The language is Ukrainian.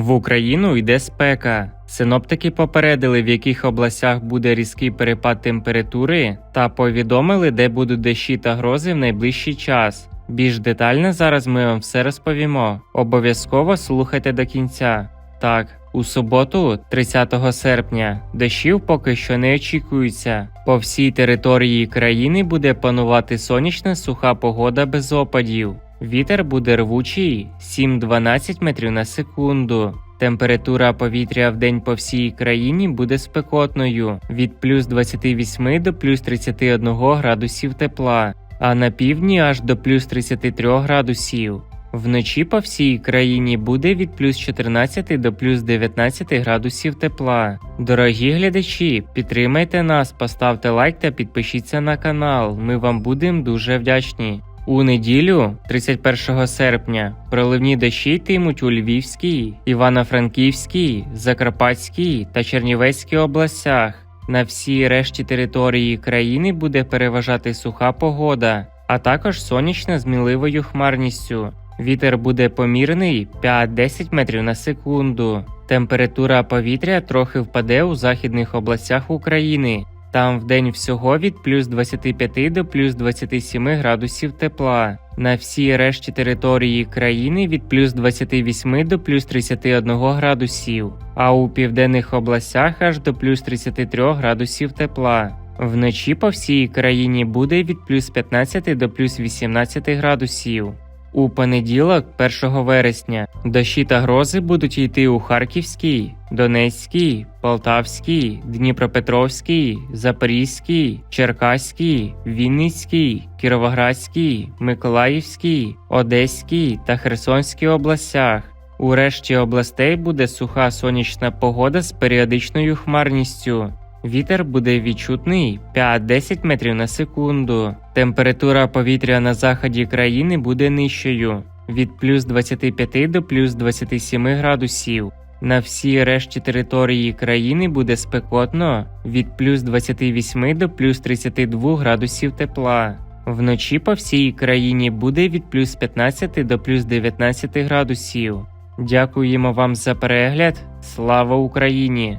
В Україну йде спека. Синоптики попередили, в яких областях буде різкий перепад температури, та повідомили, де будуть дощі та грози в найближчий час. Більш детально зараз ми вам все розповімо. Обов'язково слухайте до кінця. Так, у суботу, 30 серпня, дощів поки що не очікується. По всій території країни буде панувати сонячна суха погода без опадів. Вітер буде рвучий 7-12 метрів на секунду. Температура повітря в день по всій країні буде спекотною від плюс 28 до плюс 31 градусів тепла, а на півдні аж до плюс 33 градусів. Вночі по всій країні буде від плюс 14 до плюс 19 градусів тепла. Дорогі глядачі, підтримайте нас, поставте лайк та підпишіться на канал. Ми вам будемо дуже вдячні. У неділю, 31 серпня, проливні дощі йтимуть у Львівській, Івано-Франківській, Закарпатській та Чернівецькій областях. На всій решті території країни буде переважати суха погода, а також сонячна з мінливою хмарністю. Вітер буде помірний 5-10 метрів на секунду. Температура повітря трохи впаде у західних областях України. Там вдень всього від плюс 25 до плюс 27 градусів тепла. На всій решті території країни від плюс 28 до плюс 31 градусів, а у південних областях аж до плюс 33 градусів тепла. Вночі по всій країні буде від плюс 15 до плюс 18 градусів. У понеділок, 1 вересня, дощі та грози будуть йти у Харківській, Донецькій, Полтавській, Дніпропетровській, Запорізькій, Черкаській, Вінницькій, Кіровоградській, Миколаївській, Одеській та Херсонській областях. У решті областей буде суха сонячна погода з періодичною хмарністю. Вітер буде відчутний 5-10 метрів на секунду. Температура повітря на заході країни буде нижчою від плюс 25 до плюс 27 градусів. На всій решті території країни буде спекотно від плюс 28 до плюс 32 градусів тепла. Вночі по всій країні буде від плюс 15 до плюс 19 градусів. Дякуємо вам за перегляд. Слава Україні!